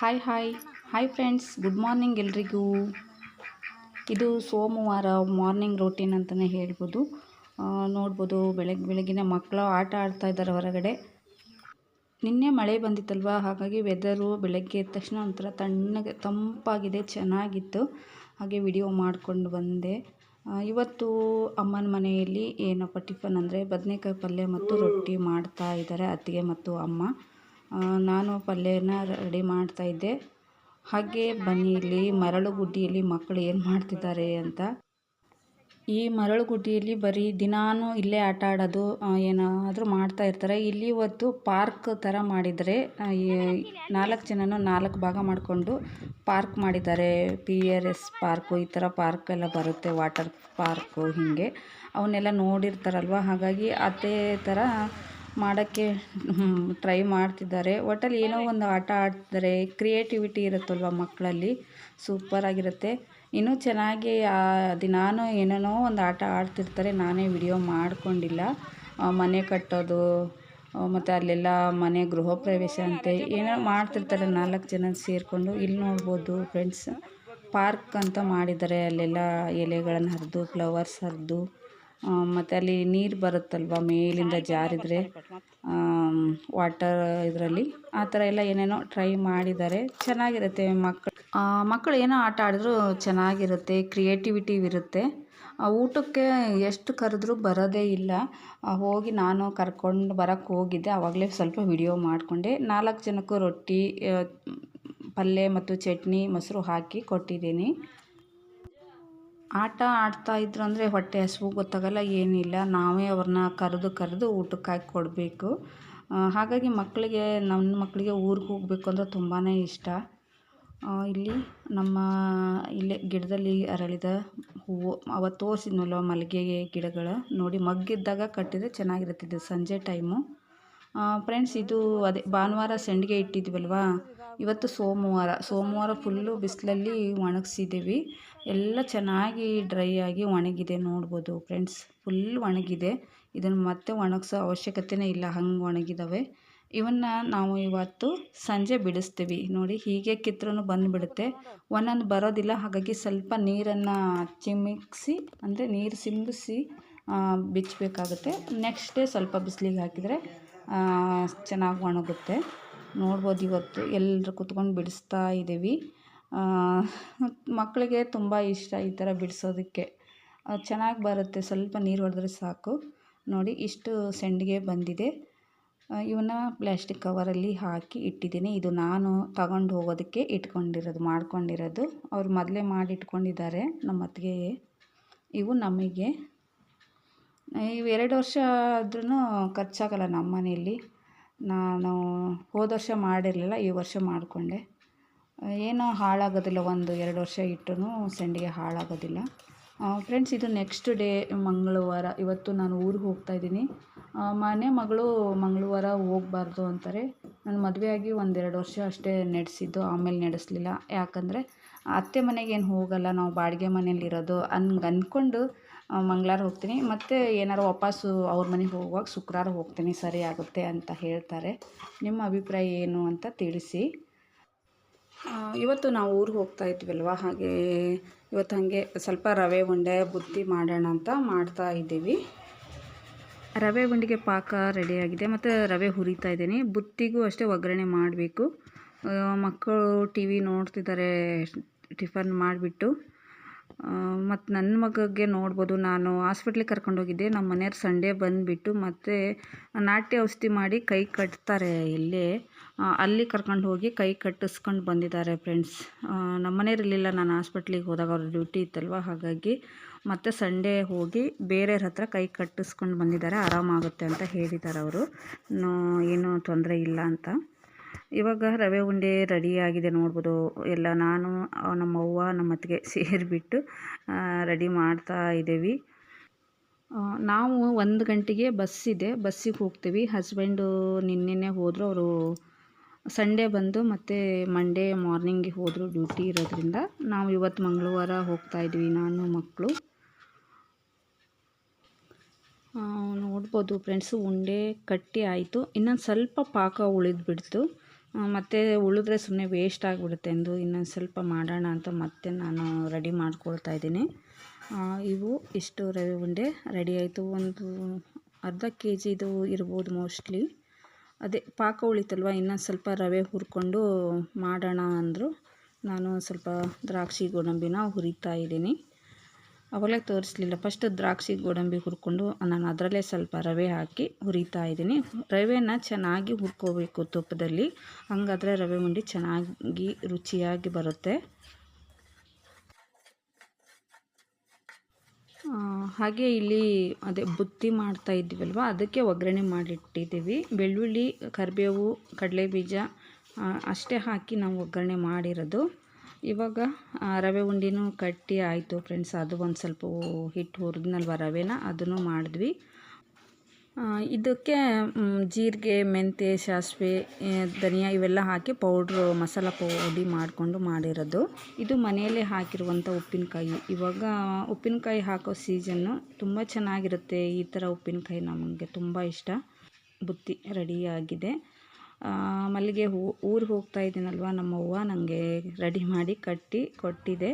Hi hi hi friends good morning ಎಲ್ರಿಗೂ. ಇದು ಸೋಮವಾರ ಮಾರ್ನಿಂಗ್ ರೂಟೀನ್ ಅಂತಲೇ ಹೇಳ್ಬೋದು. ನೋಡ್ಬೋದು ಬೆಳಗ್ಗೆ ಬೆಳಗಿನ ಮಕ್ಕಳು ಆಟ ಆಡ್ತಾ ಇದ್ದಾರೆ ಹೊರಗಡೆ. ನಿನ್ನೆ ಮಳೆ ಬಂದಿತ್ತಲ್ವ? ಹಾಗಾಗಿ ವೆದರು ಬೆಳಗ್ಗೆ ಎದ್ದ ತಕ್ಷಣ ಒಂಥರ ತಣ್ಣಗೆ, ತಂಪಾಗಿದೆ, ಚೆನ್ನಾಗಿತ್ತು. ಹಾಗೆ ವಿಡಿಯೋ ಮಾಡಿಕೊಂಡು ಬಂದೆ. ಇವತ್ತು ಅಮ್ಮನ ಮನೆಯಲ್ಲಿ ಏನಪ್ಪ ಟಿಫನ್ ಅಂದರೆ ಬದನೆಕಾಯಿ ಪಲ್ಯ ಮತ್ತು ರೊಟ್ಟಿ ಮಾಡ್ತಾ ಇದ್ದಾರೆ ಅತ್ತಿಗೆ ಮತ್ತು ಅಮ್ಮ. ನಾನು ಪಲ್ಯನ ರೆಡಿ ಮಾಡ್ತಾ ಇದ್ದೆ. ಹಾಗೆ ಬನ್ನಿ ಇಲ್ಲಿ ಮರಳು ಗುಡ್ಡಿಯಲ್ಲಿ ಮಕ್ಕಳು ಏನು ಮಾಡ್ತಿದ್ದಾರೆ ಅಂತ. ಈ ಮರಳು ಗುಡ್ಡಿಯಲ್ಲಿ ಬರೀ ದಿನಾನು ಇಲ್ಲೇ ಆಟ ಆಡೋದು ಏನಾದರೂ ಮಾಡ್ತಾ ಇರ್ತಾರೆ. ಇಲ್ಲಿ ಇವತ್ತು ಪಾರ್ಕ್ ಥರ ಮಾಡಿದರೆ ನಾಲ್ಕು ಜನನು ನಾಲ್ಕು ಭಾಗ ಮಾಡಿಕೊಂಡು ಪಾರ್ಕ್ ಮಾಡಿದ್ದಾರೆ. ಪಿ ಆರ್ ಎಸ್ ಪಾರ್ಕು, ಈ ಥರ ಪಾರ್ಕ್ ಎಲ್ಲ ಬರುತ್ತೆ, ವಾಟರ್ ಪಾರ್ಕು ಹೀಗೆ. ಅವನ್ನೆಲ್ಲ ನೋಡಿರ್ತಾರಲ್ವ? ಹಾಗಾಗಿ ಅದೇ ಥರ ಮಾಡೋಕ್ಕೆ ಟ್ರೈ ಮಾಡ್ತಿದ್ದಾರೆ. ಒಟ್ಟಲ್ಲಿ ಏನೋ ಒಂದು ಆಟ ಆಡ್ತಿದ್ದಾರೆ. ಕ್ರಿಯೇಟಿವಿಟಿ ಇರುತ್ತಲ್ವ ಮಕ್ಕಳಲ್ಲಿ? ಸೂಪರಾಗಿರುತ್ತೆ ಇನ್ನೂ ಚೆನ್ನಾಗಿ ದಿನಾನು ಏನೇನೋ ಒಂದು ಆಟ ಆಡ್ತಿರ್ತಾರೆ, ನಾನೇ ವಿಡಿಯೋ ಮಾಡಿಕೊಂಡಿಲ್ಲ. ಮನೆ ಕಟ್ಟೋದು ಮತ್ತು ಅಲ್ಲೆಲ್ಲ ಮನೆ ಗೃಹ ಪ್ರವೇಶ ಅಂತೆ, ಏನೋ ಮಾಡ್ತಿರ್ತಾರೆ. ನಾಲ್ಕು ಜನ ಸೇರಿಕೊಂಡು, ಇಲ್ಲಿ ನೋಡ್ಬೋದು ಫ್ರೆಂಡ್ಸ್ ಪಾರ್ಕ್ ಅಂತ ಮಾಡಿದ್ದಾರೆ, ಅಲ್ಲೆಲ್ಲ ಎಲೆಗಳನ್ನು ಹರಿದು ಫ್ಲವರ್ಸ್ ಹರಿದು. ಮತ್ತು ಅಲ್ಲಿ ನೀರು ಬರುತ್ತಲ್ವ ಮೇಲಿಂದ ಜಾರಿದರೆ? ವಾಟರ್ ಇದರಲ್ಲಿ. ಆ ಥರ ಎಲ್ಲ ಏನೇನೋ ಟ್ರೈ ಮಾಡಿದ್ದಾರೆ. ಚೆನ್ನಾಗಿರುತ್ತೆ ಮಕ್ಕಳು ಮಕ್ಕಳು ಏನೋ ಆಟ ಆಡಿದ್ರು ಚೆನ್ನಾಗಿರುತ್ತೆ ಕ್ರಿಯೇಟಿವಿಟಿ ಇರುತ್ತೆ. ಊಟಕ್ಕೆ ಎಷ್ಟು ಕರೆದ್ರೂ ಬರೋದೇ ಇಲ್ಲ. ಹೋಗಿ ನಾನು ಕರ್ಕೊಂಡು ಬರೋಕ್ಕೆ ಹೋಗಿದ್ದೆ. ಆವಾಗಲೇ ಸ್ವಲ್ಪ ವಿಡಿಯೋ ಮಾಡಿಕೊಂಡೆ. ನಾಲ್ಕು ಜನಕ್ಕೂ ರೊಟ್ಟಿ ಪಲ್ಯ ಮತ್ತು ಚಟ್ನಿ ಮೊಸರು ಹಾಕಿ ಕೊಟ್ಟಿದ್ದೀನಿ. ಆಟ ಆಡ್ತಾ ಇದ್ರು ಅಂದರೆ ಹೊಟ್ಟೆ ಹಸಿವು ಗೊತ್ತಾಗಲ್ಲ, ಏನಿಲ್ಲ. ನಾವೇ ಅವ್ರನ್ನ ಕರೆದು ಕರೆದು ಊಟಕ್ಕೆ ಹಾಕಿ ಕೊಡಬೇಕು. ಹಾಗಾಗಿ ಮಕ್ಕಳಿಗೆ ನನ್ನ ಮಕ್ಕಳಿಗೆ ಊರಿಗೆ ಹೋಗಬೇಕು ಅಂದರೆ ತುಂಬಾ ಇಷ್ಟ. ಇಲ್ಲಿ ನಮ್ಮ, ಇಲ್ಲೇ ಗಿಡದಲ್ಲಿ ಅರಳಿದ ಹೂವು ಅವತ್ತು ತೋರಿಸಿದ್ನಲ್ಲ ಮಲ್ಲಿಗೆ ಗಿಡಗಳು. ನೋಡಿ, ಮಗ್ಗಿದ್ದಾಗ ಕಟ್ಟಿದರೆ ಚೆನ್ನಾಗಿರುತ್ತೆ ಇದು, ಸಂಜೆ ಟೈಮು. ಫ್ರೆಂಡ್ಸ್ ಇದು ಅದೇ, ಭಾನುವಾರ ಸಂಡಿಗೆ ಇಟ್ಟಿದ್ವಲ್ವಾ? ಇವತ್ತು ಸೋಮವಾರ ಸೋಮವಾರ ಫುಲ್ಲು ಬಿಸಿಲಲ್ಲಿ ಒಣಗಿಸಿದ್ದೀವಿ ಎಲ್ಲ ಚೆನ್ನಾಗಿ ಡ್ರೈ ಆಗಿ ಒಣಗಿದೆ ನೋಡ್ಬೋದು ಫ್ರೆಂಡ್ಸ್ ಫುಲ್ ಒಣಗಿದೆ. ಇದನ್ನು ಮತ್ತೆ ಒಣಗಿಸೋ ಅವಶ್ಯಕತೆನೇ ಇಲ್ಲ, ಹಂಗೆ ಒಣಗಿದಾವೆ. ಇವನ್ನು ನಾವು ಇವತ್ತು ಸಂಜೆ ಬಿಡಿಸ್ತೀವಿ. ನೋಡಿ, ಹೀಗೆ ಕಿತ್ರೂ ಬಂದುಬಿಡುತ್ತೆ. ಒಂದೊಂದು ಬರೋದಿಲ್ಲ, ಹಾಗಾಗಿ ಸ್ವಲ್ಪ ನೀರನ್ನು ಚಿಮಿಕ್ಸಿ ಅಂದರೆ ನೀರು ಸಿಂಬಿಸಿ ಬಿಚ್ಚಬೇಕಾಗುತ್ತೆ ನೆಕ್ಸ್ಟ್ ಡೇ ಸ್ವಲ್ಪ ಬಿಸಿಲಿಗೆ ಹಾಕಿದರೆ ಚೆನ್ನಾಗಿ ಒಣಗುತ್ತೆ. ನೋಡ್ಬೋದು ಇವತ್ತು. ಎಲ್ಲರೂ ಕುತ್ಕೊಂಡು ಬಿಡಿಸ್ತಾ ಇದ್ದೀವಿ. ಮಕ್ಕಳಿಗೆ ತುಂಬ ಇಷ್ಟ ಈ ಥರ ಬಿಡಿಸೋದಕ್ಕೆ. ಚೆನ್ನಾಗಿ ಬರುತ್ತೆ. ಸ್ವಲ್ಪ ನೀರು ಹೊಡೆದ್ರೆ ಸಾಕು. ನೋಡಿ, ಇಷ್ಟು ಸೆಂಡಿಗೆ ಬಂದಿದೆ. ಇವನ್ನ ಪ್ಲ್ಯಾಸ್ಟಿಕ್ ಕವರಲ್ಲಿ ಹಾಕಿ ಇಟ್ಟಿದ್ದೀನಿ. ಇದು ನಾನು ತಗೊಂಡು ಹೋಗೋದಕ್ಕೆ ಇಟ್ಕೊಂಡಿರೋದು, ಮಾಡ್ಕೊಂಡಿರೋದು. ಅವ್ರು ಮೊದಲೇ ಮಾಡಿ ಇಟ್ಕೊಂಡಿದ್ದಾರೆ ನಮ್ಮ ಅತ್ತಿಗೆ. ಇವು ನಮಗೆ. ಇವು ಎರಡು ವರ್ಷ ಆದ್ರೂ ಖರ್ಚಾಗಲ್ಲ ನಮ್ಮ ಮನೆಯಲ್ಲಿ ನಾನು ಹೋದ ವರ್ಷ ಮಾಡಿರಲಿಲ್ಲ, ಈ ವರ್ಷ ಮಾಡಿಕೊಂಡೆ. ಏನೂ ಹಾಳಾಗೋದಿಲ್ಲ, ಒಂದು ಎರಡು ವರ್ಷ ಇಟ್ಟರೂ ಸೆಂಡಿಗೆ ಹಾಳಾಗೋದಿಲ್ಲ. ಫ್ರೆಂಡ್ಸ್ ಇದು ನೆಕ್ಸ್ಟ್ ಡೇ ಮಂಗಳವಾರ, ಇವತ್ತು ನಾನು ಊರಿಗೆ ಹೋಗ್ತಾಯಿದ್ದೀನಿ ಮನೆ ಮಗಳು ಮಂಗಳವಾರ ಹೋಗಬಾರ್ದು ಅಂತಾರೆ. ನಾನು ಮದುವೆಯಾಗಿ ಒಂದೆರಡು ವರ್ಷ ಅಷ್ಟೇ ನಡೆಸಿದ್ದು, ಆಮೇಲೆ ನಡೆಸಲಿಲ್ಲ. ಯಾಕಂದರೆ ಅತ್ತೆ ಮನೆಗೆ ಏನು ಹೋಗಲ್ಲ, ನಾವು ಬಾಡಿಗೆ ಮನೇಲಿರೋದು ಹಂಗ್ ಅಂದ್ಕೊಂಡು ಮಂಗ್ಳಾರ ಹೋಗ್ತೀನಿ. ಮತ್ತು ಏನಾರು ವಾಪಸ್ಸು ಅವ್ರ ಮನೆಗೆ ಹೋಗುವಾಗ ಶುಕ್ರವಾರ ಹೋಗ್ತೀನಿ, ಸರಿ ಆಗುತ್ತೆ ಅಂತ ಹೇಳ್ತಾರೆ. ನಿಮ್ಮ ಅಭಿಪ್ರಾಯ ಏನು ಅಂತ ತಿಳಿಸಿ. ಇವತ್ತು ನಾವು ಊರಿಗೆ ಹೋಗ್ತಾ ಇದ್ವಲ್ವ? ಹಾಗೆ ಇವತ್ತು ಹಾಗೆ ಸ್ವಲ್ಪ ರವೆ ಉಂಡೆ ಬುತ್ತಿ ಮಾಡೋಣ ಅಂತ ಮಾಡ್ತಾ ಇದ್ದೀವಿ. ರವೆ ಉಂಡೆಗೆ ಪಾಕ ರೆಡಿಯಾಗಿದೆ ಮತ್ತು ರವೆ ಹುರಿತಾ ಇದ್ದೀನಿ. ಬುತ್ತಿಗೂ ಅಷ್ಟೇ ಒಗ್ಗರಣೆ ಮಾಡಬೇಕು. ಮಕ್ಕಳು ಟಿ ವಿ ನೋಡ್ತಿದ್ದಾರೆ ಟಿಫನ್ ಮಾಡಿಬಿಟ್ಟು. ಮತ್ತು ನನ್ನ ಮಗಗೆ ನೋಡ್ಬೋದು. ನಾನು ಹಾಸ್ಪಿಟ್ಲಿಗೆ ಕರ್ಕೊಂಡೋಗಿದ್ದೆ ನಮ್ಮ ಮನೆಯವ್ರು ಸಂಡೇ ಬಂದುಬಿಟ್ಟು ಮತ್ತು ನಾಟ್ಯ ಔಷಧಿ ಮಾಡಿ ಕೈ ಕಟ್ತಾರೆ ಇಲ್ಲೇ. ಅಲ್ಲಿ ಕರ್ಕೊಂಡು ಹೋಗಿ ಕೈ ಕಟ್ಟಿಸ್ಕೊಂಡು ಬಂದಿದ್ದಾರೆ ಫ್ರೆಂಡ್ಸ್. ನಮ್ಮ ಮನೆಯವ್ರು ಇರಲಿಲ್ಲ ನಾನು ಹಾಸ್ಪಿಟ್ಲಿಗೆ ಹೋದಾಗ ಅವ್ರ ಡ್ಯೂಟಿ ಇತ್ತಲ್ವ? ಹಾಗಾಗಿ ಮತ್ತು ಸಂಡೇ ಹೋಗಿ ಬೇರೆಯವ್ರ ಹತ್ರ ಕೈ ಕಟ್ಟಿಸ್ಕೊಂಡು ಬಂದಿದ್ದಾರೆ. ಆರಾಮಾಗುತ್ತೆ ಅಂತ ಹೇಳಿದ್ದಾರೆ ಅವರು. ಏನೂ ತೊಂದರೆ ಇಲ್ಲ ಅಂತ. ಇವಾಗ ರವೆ ಉಂಡೆ ರೆಡಿಯಾಗಿದೆ ನೋಡ್ಬೋದು. ಎಲ್ಲ ನಾನು ನಮ್ಮ ಅವ್ವ, ನಮ್ಮ ಅತ್ತಿಗೆ ಸೇರಿಬಿಟ್ಟು ರೆಡಿ ಮಾಡ್ತಾ ಇದ್ದೀವಿ ನಾವು ಒಂದು ಗಂಟೆಗೆ ಇದೆ. ಬಸ್ಸಿಗೆ ಹೋಗ್ತೀವಿ. ಹಸ್ಬೆಂಡು ನಿನ್ನೆನೇ ಹೋದರು. ಅವರು ಸಂಡೇ ಬಂದು ಮತ್ತು ಮಂಡೇ ಮಾರ್ನಿಂಗಿಗೆ ಹೋದರು ಡ್ಯೂಟಿ ಇರೋದ್ರಿಂದ. ನಾವು ಇವತ್ತು ಮಂಗಳವಾರ ಹೋಗ್ತಾ ಇದ್ವಿ, ನಾನು ಮಕ್ಕಳು ನೋಡ್ಬೋದು ಫ್ರೆಂಡ್ಸು ಉಂಡೆ ಕಟ್ಟಿ ಆಯಿತು. ಇನ್ನೊಂದು ಸ್ವಲ್ಪ ಪಾಕ ಉಳಿದ್ಬಿಡ್ತು. ಮತ್ತು ಉಳಿದ್ರೆ ಸುಮ್ಮನೆ ವೇಸ್ಟ್ ಆಗಿಬಿಡುತ್ತೆ ಎಂದು ಇನ್ನೊಂದು ಸ್ವಲ್ಪ ಮಾಡೋಣ ಅಂತ ಮತ್ತೆ ನಾನು ರೆಡಿ ಮಾಡ್ಕೊಳ್ತಾ ಇದ್ದೀನಿ. ಇವು ಇಷ್ಟು ರವೆ ಉಂಡೆ. ರೆಡಿ ಆಯಿತು. ಒಂದು ಅರ್ಧ ಕೆ ಜಿದು ಇರ್ಬೋದು ಮೋಸ್ಟ್ಲಿ ಅದೇ ಪಾಕ ಉಳಿತಲ್ವ? ಇನ್ನೊಂದು ಸ್ವಲ್ಪ ರವೆ ಹುರ್ಕೊಂಡು ಮಾಡೋಣ ಅಂದರು ನಾನು ಸ್ವಲ್ಪ ದ್ರಾಕ್ಷಿ ಗೋಡಂಬಿನ ಹುರಿತಾ ಇದ್ದೀನಿ. ಅವಾಗಲೇ ತೋರಿಸ್ಲಿಲ್ಲ. ಫಸ್ಟ್ ದ್ರಾಕ್ಷಿ ಗೋಡಂಬಿ ಹುರ್ಕೊಂಡು ನಾನು ಅದರಲ್ಲೇ ಸ್ವಲ್ಪ ರವೆ ಹಾಕಿ ಹುರಿತಾ ಇದ್ದೀನಿ. ರವೆನ ಚೆನ್ನಾಗಿ ಹುರ್ಕೋಬೇಕು ತುಪ್ಪದಲ್ಲಿ. ಹಾಗಾದರೆ ರವೆ ಉಂಡಿ ಚೆನ್ನಾಗಿ ರುಚಿಯಾಗಿ ಬರುತ್ತೆ. ಹಾಗೆ ಇಲ್ಲಿ ಅದೇ ಬುತ್ತಿ ಮಾಡ್ತಾ ಇದ್ದೀವಲ್ವ? ಅದಕ್ಕೆ ಒಗ್ಗರಣೆ ಮಾಡಿಟ್ಟಿದ್ದೀವಿ. ಬೆಳ್ಳುಳ್ಳಿ, ಕರಿಬೇವು ಕಡಲೆ ಬೀಜ ಅಷ್ಟೇ ಹಾಕಿ ನಾವು ಒಗ್ಗರಣೆ ಮಾಡಿರೋದು. ಇವಾಗ ರವೆ ಉಂಡಿನೂ ಕಟ್ಟಿ ಆಯಿತು ಫ್ರೆಂಡ್ಸ್. ಅದು ಒಂದು ಸ್ವಲ್ಪ ಹಿಟ್ಟು ಹುರಿದ್ನಲ್ವ ರವೆನ ಅದನ್ನು ಮಾಡಿದ್ವಿ. ಇದಕ್ಕೆ ಜೀರಿಗೆ, ಮೆಂತ್ಯ, ಸಾಸಿವೆ ಧನಿಯಾ ಇವೆಲ್ಲ ಹಾಕಿ ಪೌಡ್ರು, ಮಸಾಲ ಪೌಡಿ ಮಾಡಿಕೊಂಡು ಮಾಡಿರೋದು. ಇದು ಮನೆಯಲ್ಲೇ ಹಾಕಿರುವಂಥ ಉಪ್ಪಿನಕಾಯಿ. ಇವಾಗ ಉಪ್ಪಿನಕಾಯಿ ಹಾಕೋ ಸೀಸನ್ನು ತುಂಬ ಚೆನ್ನಾಗಿರುತ್ತೆ. ಈ ಥರ ಉಪ್ಪಿನಕಾಯಿ ನಮಗೆ ತುಂಬ ಇಷ್ಟ. ಬುತ್ತಿ ರೆಡಿಯಾಗಿದೆ ಮಲ್ಲಿಗೆ ಹೂವು ಊರಿಗೆ ಹೋಗ್ತಾ ಇದ್ದೀನಲ್ವ ನಮ್ಮವ್ವ ನನಗೆ ರೆಡಿ ಮಾಡಿ ಕಟ್ಟಿ ಕೊಟ್ಟಿದೆ.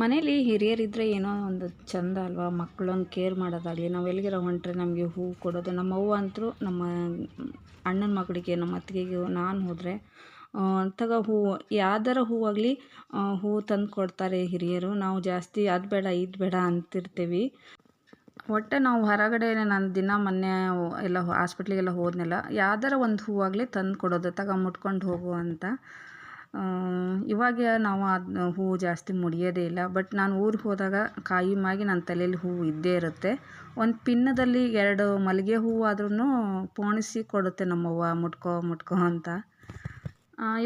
ಮನೇಲಿ ಹಿರಿಯರಿದ್ದರೆ ಏನೋ ಒಂದು ಚಂದ ಅಲ್ವಾ? ಮಕ್ಕಳನ್ನು ಕೇರ್ ಮಾಡೋದಾಗಲಿ, ನಾವು ಎಲ್ಲಿಗಾರ ಹೊಂಟ್ರೆ ನಮಗೆ ಹೂವು ಕೊಡೋದು. ನಮ್ಮ ಅವ್ವ ಅಂತೂ ನಮ್ಮ ಅಣ್ಣನ ಮಗಳಿಗೆ, ನಮ್ಮ ಅತ್ತಿಗೆಗೆ ನಾನು ಹೋದರೆ ತಗೋ ಹೂವು ಯಾವ್ದಾರ ಹೂವಾಗಲಿ ಹೂವು ತಂದು ಕೊಡ್ತಾರೆ ಹಿರಿಯರು. ನಾವು ಜಾಸ್ತಿ ಅದು ಬೇಡ, ಇದು ಬೇಡ ಅಂತಿರ್ತೀವಿ. ಒಟ್ಟು ನಾವು ಹೊರಗಡೆ ನಾನು ದಿನ ಮೊನ್ನೆ ಎಲ್ಲ ಹಾಸ್ಪಿಟ್ಲಿಗೆಲ್ಲ ಹೋದ್ನೆಲ್ಲ, ಯಾವ್ದಾರ ಒಂದು ಹೂವಾಗಲಿ ತಂದು ಕೊಡೋದು, ತಗ ಮುಟ್ಕೊಂಡು ಹೋಗು ಅಂತ. ಇವಾಗ ನಾವು ಅದು ಹೂವು ಜಾಸ್ತಿ ಮುಡಿಯೋದೇ ಇಲ್ಲ, ಬಟ್ ನಾನು ಊರಿಗೆ ಹೋದಾಗ ಕಾಯಿ ಮಾಗಿ ನನ್ನ ತಲೆಯಲ್ಲಿ ಹೂವು ಇದ್ದೇ ಇರುತ್ತೆ. ಒಂದು ಪಿನ್ನದಲ್ಲಿ ಎರಡು ಮಲ್ಲಿಗೆ ಹೂವು ಆದ್ರೂ ಪೋಣಿಸಿ ಕೊಡುತ್ತೆ ನಮ್ಮವ್ವ, ಮುಟ್ಕೋ ಮುಟ್ಕೋ ಅಂತ.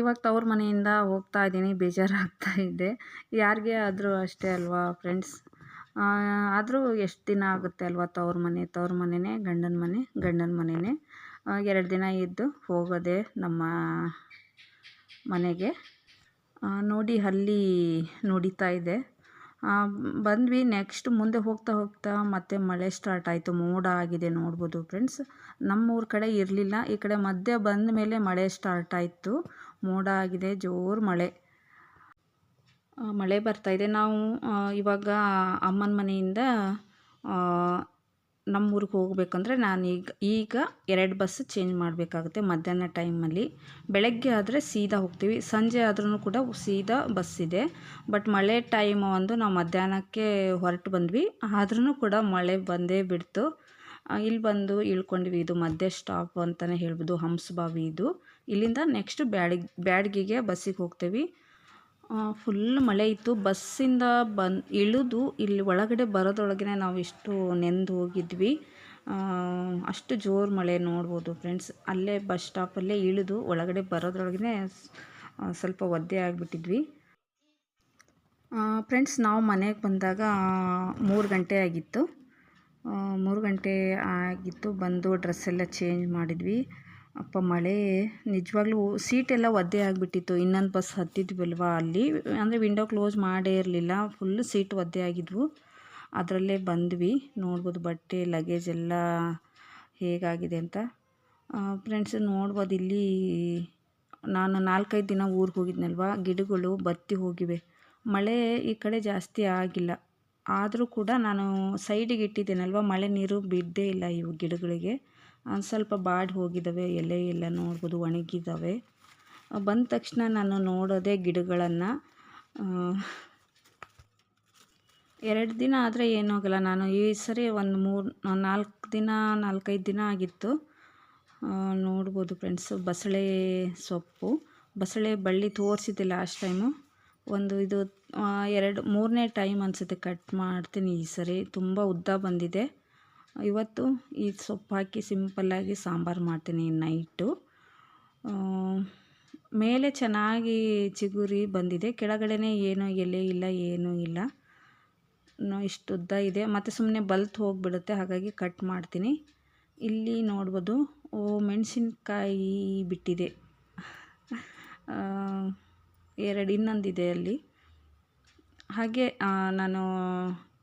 ಇವಾಗ ತವ್ರ ಮನೆಯಿಂದ ಹೋಗ್ತಾ ಇದ್ದೀನಿ, ಬೇಜಾರಾಗ್ತಾ ಇದ್ದೆ ಯಾರಿಗೆ ಆದರೂ ಅಷ್ಟೇ ಅಲ್ವಾ ಫ್ರೆಂಡ್ಸ್ ಆದರೂ ಎಷ್ಟು ದಿನ ಆಗುತ್ತೆ ಅಲ್ವಾ ತವ್ರ ಮನೆ? ತವ್ರ ಮನೆಯೇ ಗಂಡನ ಮನೆ, ಗಂಡನ ಮನೆಯೇ ಎರಡು ದಿನ ಇದ್ದು ಹೋಗೋದೆ ನಮ್ಮ ಮನೆಗೆ. ನೋಡಿ ಅಲ್ಲಿ ನುಡಿತಾ ಇದೆ. ಬಂದ್ವಿ ನೆಕ್ಸ್ಟ್ ಮುಂದೆ ಹೋಗ್ತಾ ಹೋಗ್ತಾ ಮತ್ತೆ ಮಳೆ ಸ್ಟಾರ್ಟ್ ಆಯಿತು. ಮೋಡ ಆಗಿದೆ ನೋಡ್ಬೋದು ಫ್ರೆಂಡ್ಸ್ ನಮ್ಮ ಊರ ಕಡೆ ಇರಲಿಲ್ಲ. ಈ ಕಡೆ ಮಧ್ಯೆ ಬಂದ ಮೇಲೆ ಮಳೆ ಸ್ಟಾರ್ಟ್ ಆಯಿತು. ಮೋಡ ಆಗಿದೆ, ಜೋರು ಮಳೆ. ಮಳೆ ಬರ್ತಾ ಇದೆ. ನಾವು ಇವಾಗ ಅಮ್ಮನ ಮನೆಯಿಂದ ನಮ್ಮ ಊರಿಗೆ ಹೋಗಬೇಕಂದ್ರೆ ನಾನು ಈಗ ಈಗ ಎರಡು ಬಸ್ ಚೇಂಜ್ ಮಾಡಬೇಕಾಗುತ್ತೆ ಮಧ್ಯಾಹ್ನ ಟೈಮಲ್ಲಿ ಬೆಳಗ್ಗೆ ಆದರೆ ಸೀದಾ ಹೋಗ್ತೀವಿ. ಸಂಜೆ ಆದ್ರೂ ಕೂಡ ಸೀದಾ ಬಸ್ ಇದೆ. ಬಟ್ ಮಳೆ ಟೈಮ್ ಒಂದು ನಾವು ಮಧ್ಯಾಹ್ನಕ್ಕೆ ಹೊರಟು ಬಂದ್ವಿ. ಆದ್ರೂ ಕೂಡ ಮಳೆ ಬಂದೇ ಬಿಡ್ತು. ಇಲ್ಲಿ ಬಂದು ಇಳ್ಕೊಂಡ್ವಿ. ಇದು ಮಧ್ಯ ಸ್ಟಾಪ್ ಅಂತಲೇ ಹೇಳ್ಬೋದು. ಹಂಸಬಾವಿ ಇದು. ಇಲ್ಲಿಂದ ನೆಕ್ಸ್ಟ್ ಬ್ಯಾಡಿಗೆ, ಬ್ಯಾಡಗಿಗೆ ಬಸ್ಸಿಗೆ ಹೋಗ್ತೀವಿ. ಫುಲ್ ಮಳೆ ಇತ್ತು. ಬಸ್ಸಿಂದ ಬಂದು ಇಳಿದು ಇಲ್ಲಿ ಒಳಗಡೆ ಬರೋದೊಳಗೇ ನಾವು ಎಷ್ಟು ನೆಂದು ಹೋಗಿದ್ವಿ. ಅಷ್ಟು ಜೋರು ಮಳೆ ನೋಡ್ಬೋದು ಫ್ರೆಂಡ್ಸ್ ಅಲ್ಲೇ ಬಸ್ ಸ್ಟಾಪಲ್ಲೇ ಇಳಿದು ಒಳಗಡೆ ಬರೋದ್ರೊಳಗೇ ಸ್ವಲ್ಪ ಒದ್ದೆ ಆಗಿಬಿಟ್ಟಿದ್ವಿ. ಫ್ರೆಂಡ್ಸ್ ನಾವು ಮನೆಗೆ ಬಂದಾಗ ಮೂರು ಗಂಟೆ ಆಗಿತ್ತು. ಮೂರು ಗಂಟೆ ಆಗಿತ್ತು. ಬಂದು ಡ್ರೆಸ್ಸೆಲ್ಲ ಚೇಂಜ್ ಮಾಡಿದ್ವಿ. ಅಪ್ಪ, ಮಳೆ ನಿಜವಾಗ್ಲೂ ಸೀಟೆಲ್ಲ ಒದ್ದೆ ಆಗಿಬಿಟ್ಟಿತ್ತು. ಇನ್ನೊಂದು ಬಸ್ ಹತ್ತಿದ್ವಲ್ವ ಅಲ್ಲಿ? ಅಂದರೆ ವಿಂಡೋ ಕ್ಲೋಸ್ ಮಾಡೇ ಇರಲಿಲ್ಲ. ಫುಲ್ ಸೀಟ್ ಒದ್ದೆ ಆಗಿದ್ವು. ಅದರಲ್ಲೇ ಬಂದ್ವಿ. ನೋಡ್ಬೋದು ಬಟ್ಟೆ ಲಗೇಜ್ ಎಲ್ಲ ಹೇಗಾಗಿದೆ ಅಂತ. ಫ್ರೆಂಡ್ಸ್ ನೋಡ್ಬೋದು ಇಲ್ಲಿ ನಾನು ನಾಲ್ಕೈದು ದಿನ ಊರಿಗೆ ಹೋಗಿದ್ನಲ್ವ? ಗಿಡಗಳು ಬತ್ತಿ ಹೋಗಿವೆ. ಮಳೆ ಈ ಕಡೆ ಜಾಸ್ತಿ ಆಗಿಲ್ಲ. ಆದರೂ ಕೂಡ ನಾನು ಸೈಡಿಗೆ ಇಟ್ಟಿದ್ದೇನಲ್ವ? ಮಳೆ ನೀರು ಬಿದ್ದೇ ಇಲ್ಲ ಇವು ಗಿಡಗಳಿಗೆ. ಒಂದು ಸ್ವಲ್ಪ ಬಾಡಿ ಹೋಗಿದ್ದಾವೆ, ಎಲೆ ಎಲ್ಲ ನೋಡ್ಬೋದು, ಒಣಗಿದ್ದಾವೆ. ಬಂದ ತಕ್ಷಣ ನಾನು ನೋಡೋದೇ ಗಿಡಗಳನ್ನು. ಎರಡು ದಿನ ಆದರೆ ಏನೂ ಆಗೋಲ್ಲ. ನಾನು ಈ ಸರಿ ಒಂದು ಮೂರು, ನಾಲ್ಕು ದಿನ, ನಾಲ್ಕೈದು ದಿನ ಆಗಿತ್ತು. ನೋಡ್ಬೋದು ಫ್ರೆಂಡ್ಸ್ ಬಸಳೆ ಸೊಪ್ಪು. ಬಸಳೆ ಬಳ್ಳಿ ತೋರಿಸಿದ್ದೆ ಲಾಸ್ಟ್ ಟೈಮು ಒಂದು ಇದು ಎರಡು, ಮೂರನೇ ಟೈಮ್ ಅನಿಸುತ್ತೆ ಕಟ್ ಮಾಡ್ತೀನಿ ಈ ಸರಿ. ತುಂಬ ಉದ್ದ ಬಂದಿದೆ. ಇವತ್ತು ಈ ಸೊಪ್ಪು ಹಾಕಿ ಸಿಂಪಲ್ಲಾಗಿ ಸಾಂಬಾರು ಮಾಡ್ತೀನಿ ನೈಟು. ಮೇಲೆ ಚೆನ್ನಾಗಿ ಚಿಗುರಿ ಬಂದಿದೆ. ಕೆಳಗಡೆನೇ ಏನೂ ಎಲೆ ಇಲ್ಲ, ಏನೂ ಇಲ್ಲ. ಇಷ್ಟು ಉದ್ದ ಇದೆ. ಮತ್ತು ಸುಮ್ಮನೆ ಬಲ್ತು ಹೋಗಿಬಿಡುತ್ತೆ, ಹಾಗಾಗಿ ಕಟ್ ಮಾಡ್ತೀನಿ. ಇಲ್ಲಿ ನೋಡ್ಬೋದು, ಓ, ಮೆಣಸಿನ್ಕಾಯಿ ಬಿಟ್ಟಿದೆ. ಎರಡು ಇನ್ನೊಂದಿದೆ ಅಲ್ಲಿ. ಹಾಗೆ ನಾನು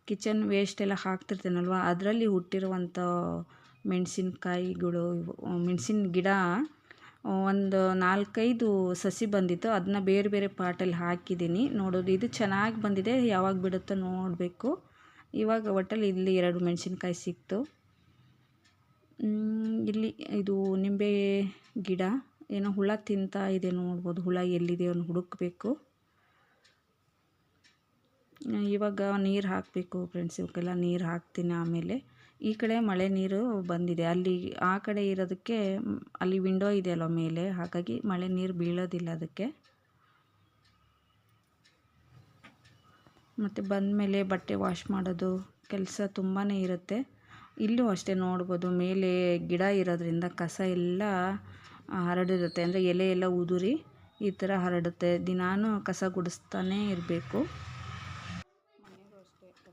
ಕಿಚನ್ ವೇಸ್ಟ್ ಎಲ್ಲ ಹಾಕ್ತಿರ್ತೇನಲ್ವ? ಅದರಲ್ಲಿ ಹುಟ್ಟಿರುವಂಥ ಮೆಣಸಿನ್ಕಾಯಿಗಳು ಮೆಣಸಿನ ಗಿಡ ಒಂದು ನಾಲ್ಕೈದು ಸಸಿ ಬಂದಿತ್ತು. ಅದನ್ನ ಬೇರೆ ಬೇರೆ ಪಾಟಲ್ಲಿ ಹಾಕಿದ್ದೀನಿ. ನೋಡೋದು ಇದು ಚೆನ್ನಾಗಿ ಬಂದಿದೆ. ಯಾವಾಗ ಬಿಡುತ್ತೋ ನೋಡಬೇಕು. ಇವಾಗ ಒಟ್ಟಲ್ಲಿ ಇಲ್ಲಿ ಎರಡು ಮೆಣಸಿನ್ಕಾಯಿ ಸಿಕ್ತು. ಇಲ್ಲಿ ಇದು ನಿಂಬೆ ಗಿಡ. ಏನೋ ಹುಳ ತಿಂತಾ ಇದೆ ನೋಡ್ಬೋದು. ಹುಳ ಎಲ್ಲಿದೆ ಅವನು ಹುಡುಕಬೇಕು. ಇವಾಗ ನೀರು ಹಾಕಬೇಕು ಫ್ರೆಂಡ್ಸ್ ಇವಕ್ಕೆಲ್ಲ ನೀರು ಹಾಕ್ತೀನಿ ಆಮೇಲೆ. ಈ ಕಡೆ ಮಳೆ ನೀರು ಬಂದಿದೆ. ಅಲ್ಲಿ ಆ ಕಡೆ ಇರೋದಕ್ಕೆ, ಅಲ್ಲಿ ವಿಂಡೋ ಇದೆಯಲ್ಲ ಮೇಲೆ? ಹಾಗಾಗಿ ಮಳೆ ನೀರು ಬೀಳೋದಿಲ್ಲ ಅದಕ್ಕೆ. ಮತ್ತು ಬಂದಮೇಲೆ ಬಟ್ಟೆ ವಾಶ್ ಮಾಡೋದು, ಕೆಲಸ ತುಂಬಾ ಇರುತ್ತೆ. ಇಲ್ಲೂ ಅಷ್ಟೇ ನೋಡ್ಬೋದು, ಮೇಲೆ ಗಿಡ ಇರೋದ್ರಿಂದ ಕಸ ಎಲ್ಲ ಹರಡಿರುತ್ತೆ. ಅಂದರೆ ಎಲೆ ಎಲ್ಲ ಉದುರಿ ಈ ಥರ ಹರಡುತ್ತೆ. ದಿನಾನು ಕಸ ಗುಡಿಸ್ತಾನೇ ಇರಬೇಕು.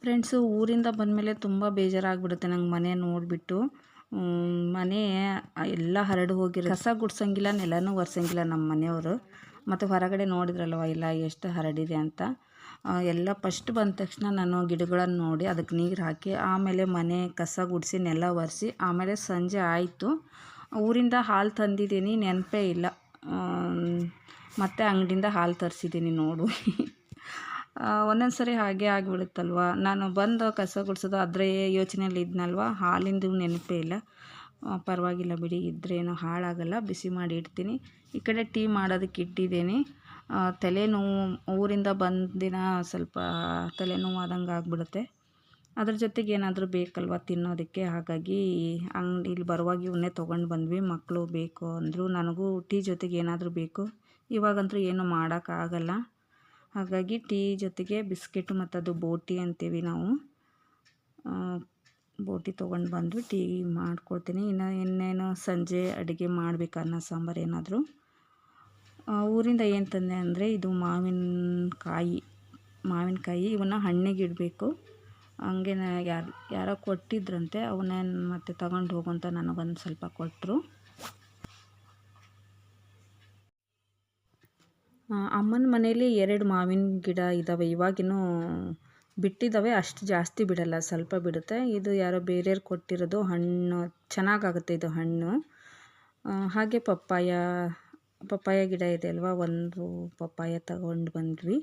ಫ್ರೆಂಡ್ಸು ಊರಿಂದ ಬಂದಮೇಲೆ ತುಂಬ ಬೇಜಾರಾಗ್ಬಿಡುತ್ತೆ ನಂಗೆ ಮನೆ ನೋಡಿಬಿಟ್ಟು. ಮನೆ ಎಲ್ಲ ಹರಡು ಹೋಗಿರೋ ಕಸ ಗುಡ್ಸಂಗಿಲ್ಲ, ನೆಲನೂ ಒರೆಸಂಗಿಲ್ಲ ನಮ್ಮ ಮನೆಯವರು. ಮತ್ತು ಹೊರಗಡೆ ನೋಡಿದ್ರಲ್ವ, ಇಲ್ಲ ಎಷ್ಟು ಹರಡಿದೆ ಅಂತ. ಎಲ್ಲ ಫಸ್ಟ್ ಬಂದ ತಕ್ಷಣ ನಾನು ಗಿಡಗಳನ್ನು ನೋಡಿ ಅದಕ್ಕೆ ನೀರು ಹಾಕಿ, ಆಮೇಲೆ ಮನೆ ಕಸ ಗುಡಿಸಿ, ನೆಲ ಒರೆಸಿ, ಆಮೇಲೆ ಸಂಜೆ ಆಯಿತು. ಊರಿಂದ ಹಾಲು ತಂದಿದ್ದೀನಿ, ನೆನಪೇ ಇಲ್ಲ. ಮತ್ತು ಅಂಗಡಿಯಿಂದ ಹಾಲು ತರಿಸಿದ್ದೀನಿ ನೋಡು. ಒಂದೊಂದು ಸರಿ ಹಾಗೆ ಆಗಿಬಿಡುತ್ತಲ್ವ? ನಾನು ಬಂದು ಕಸ ಗುಡಿಸೋದು ಅದರೇ ಯೋಚನೆಯಲ್ಲಿ ಇದ್ನಲ್ವ? ಹಾಲಿಂದು ನೆನಪೇ ಇಲ್ಲ. ಪರವಾಗಿಲ್ಲ ಬಿಡಿ, ಇದ್ರೇನು ಹಾಳಾಗಲ್ಲ, ಬಿಸಿ ಮಾಡಿ ಇಡ್ತೀನಿ. ಈ ಕಡೆ ಟೀ ಮಾಡೋದಕ್ಕೆ ಇಟ್ಟಿದ್ದೀನಿ. ತಲೆನೋವು, ಊರಿಂದ ಬಂದಿನ ಸ್ವಲ್ಪ ತಲೆನೋವು ಆದಂಗೆ ಆಗಿಬಿಡುತ್ತೆ. ಅದ್ರ ಜೊತೆಗೆ ಏನಾದರೂ ಬೇಕಲ್ವ ತಿನ್ನೋದಕ್ಕೆ? ಹಾಗಾಗಿ ಅಂಗಡಿ ಇಲ್ಲಿ ಬರುವಾಗ ಇವನ್ನೇ ತೊಗೊಂಡು ಬಂದ್ವಿ. ಮಕ್ಕಳು ಬೇಕು ಅಂದರು, ನನಗೂ ಟೀ ಜೊತೆಗೆ ಏನಾದರೂ ಬೇಕು. ಇವಾಗಂತೂ ಏನು ಮಾಡೋಕ್ಕಾಗಲ್ಲ. ಹಾಗಾಗಿ ಟೀ ಜೊತೆಗೆ ಬಿಸ್ಕೆಟು ಮತ್ತು ಅದು ಬೋಟಿ ಅಂತೀವಿ ನಾವು. ಬೋಟಿ ತೊಗೊಂಡು ಬಂದು ಟೀ ಮಾಡ್ಕೊಡ್ತೀನಿ ಇನ್ನು ಇನ್ನೇನು ಸಂಜೆ ಅಡುಗೆ ಮಾಡಬೇಕು ಅನ್ನ ಸಾಂಬಾರು ಏನಾದರೂ. ಊರಿಂದ ಏನು ತಂದೆ ಅಂದರೆ ಇದು ಮಾವಿನಕಾಯಿ ಮಾವಿನಕಾಯಿ ಇವನ್ನ ಹಣ್ಣಿಗೆ ಇಡಬೇಕು. ಹಂಗೆ ಯಾರು, ಯಾರೋ ಕೊಟ್ಟಿದ್ರಂತೆ ಅವನ್ನೇನು ಮತ್ತೆ ತಗೊಂಡು ಹೋಗುವಂತ ನನಗೊಂದು ಸ್ವಲ್ಪ ಕೊಟ್ಟರು ಅಮ್ಮನ ಮನೇಲಿ ಎರಡು ಮಾವಿನ ಗಿಡ ಇದ್ದಾವೆ ಇವಾಗಿನೂ ಬಿಟ್ಟಿದ್ದಾವೆ ಅಷ್ಟು ಜಾಸ್ತಿ ಬಿಡಲ್ಲ, ಸ್ವಲ್ಪ ಬಿಡುತ್ತೆ. ಇದು ಯಾರೋ ಬೇರೆಯವ್ರು ಕೊಟ್ಟಿರೋದು ಹಣ್ಣು. ಚೆನ್ನಾಗಾಗುತ್ತೆ ಇದು ಹಣ್ಣು. ಹಾಗೆ ಪಪ್ಪಾಯ ಪಪ್ಪಾಯ ಗಿಡ ಇದೆ ಅಲ್ವಾ? ಒಂದು ಪಪ್ಪಾಯ ತಗೊಂಡು ಬಂದ್ವಿ.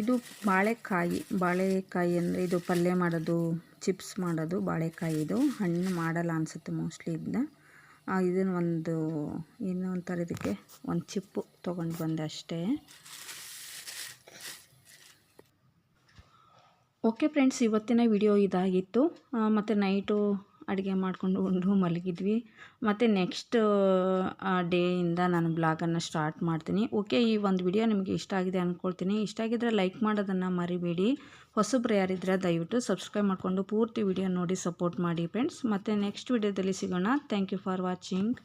ಇದು ಬಾಳೆಕಾಯಿ. ಬಾಳೆಕಾಯಿ ಅಂದರೆ ಇದು ಪಲ್ಯ ಮಾಡೋದು, ಚಿಪ್ಸ್ ಮಾಡೋದು ಬಾಳೆಕಾಯಿ ಇದು. ಹಣ್ಣು ಮಾಡಲ್ಲ ಅನಿಸುತ್ತೆ ಮೋಸ್ಟ್ಲಿ ಇದನ್ನ. ಇದನ್ನು ಒಂದು, ಏನೋ ಅಂತಾರೆ ಇದಕ್ಕೆ, ಒಂದು ಚಿಪ್ಪು ತೊಗೊಂಡು ಬಂದೆ ಅಷ್ಟೇ. ಓಕೆ ಫ್ರೆಂಡ್ಸ್ ಇವತ್ತಿನ ವಿಡಿಯೋ ಇದಾಗಿತ್ತು. ಮತ್ತು ನೈಟು ಅಡುಗೆ ಮಾಡಿಕೊಂಡು ಉಂಡು, ಮಲಗಿದ್ವಿ. ಮತ್ತು ನೆಕ್ಸ್ಟ್ ಡೇಯಿಂದ ನಾನು ಬ್ಲಾಗನ್ನು ಸ್ಟಾರ್ಟ್ ಮಾಡ್ತೀನಿ. ಓಕೆ ಈ ಒಂದು ವಿಡಿಯೋ ನಿಮಗೆ ಇಷ್ಟ ಆಗಿದೆ ಅಂದ್ಕೊಳ್ತೀನಿ ಇಷ್ಟ ಆಗಿದ್ದರೆ ಲೈಕ್ ಮಾಡೋದನ್ನು ಮರಿಬೇಡಿ. ಹೊಸಬ್ರು ಯಾರಿದ್ರೆ ದಯವಿಟ್ಟು ಸಬ್ಸ್ಕ್ರೈಬ್ ಮಾಡಿಕೊಂಡು ಪೂರ್ತಿ ವಿಡಿಯೋ ನೋಡಿ ಸಪೋರ್ಟ್ ಮಾಡಿ ಫ್ರೆಂಡ್ಸ್ ಮತ್ತು ನೆಕ್ಸ್ಟ್ ವಿಡಿಯೋದಲ್ಲಿ ಸಿಗೋಣ. Thank you for watching